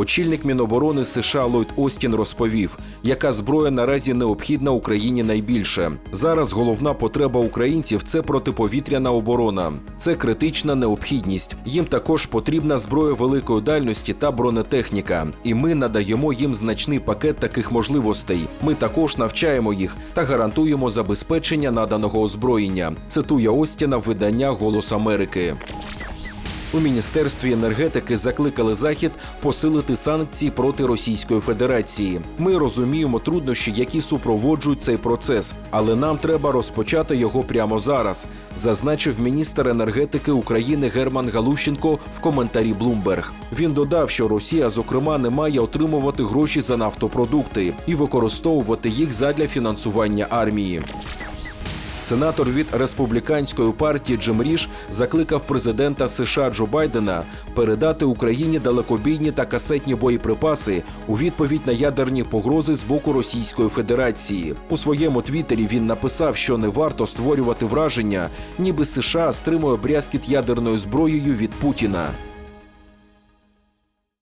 Очільник Міноборони США Ллойд Остін розповів, яка зброя наразі необхідна Україні найбільше. Зараз головна потреба українців це протиповітряна оборона. Це критична необхідність. Їм також потрібна зброя великої дальності та бронетехніка. І ми надаємо їм значний пакет таких можливостей. Ми також навчаємо їх та гарантуємо забезпечення наданого озброєння. Цитує Остіна видання Голос Америки. У міністерстві енергетики закликали захід посилити санкції проти Російської Федерації. Ми розуміємо труднощі, які супроводжують цей процес, але нам треба розпочати його прямо зараз, зазначив міністр енергетики України Герман Галущенко в коментарі Bloomberg. Він додав, що Росія, зокрема, не має отримувати гроші за нафтопродукти і використовувати їх задля фінансування армії. Сенатор від республіканської партії Джим Ріш закликав президента США Джо Байдена передати Україні далекобійні та касетні боєприпаси у відповідь на ядерні погрози з боку Російської Федерації. У своєму твіттері він написав, що не варто створювати враження, ніби США стримує брязкіт ядерною зброєю від Путіна.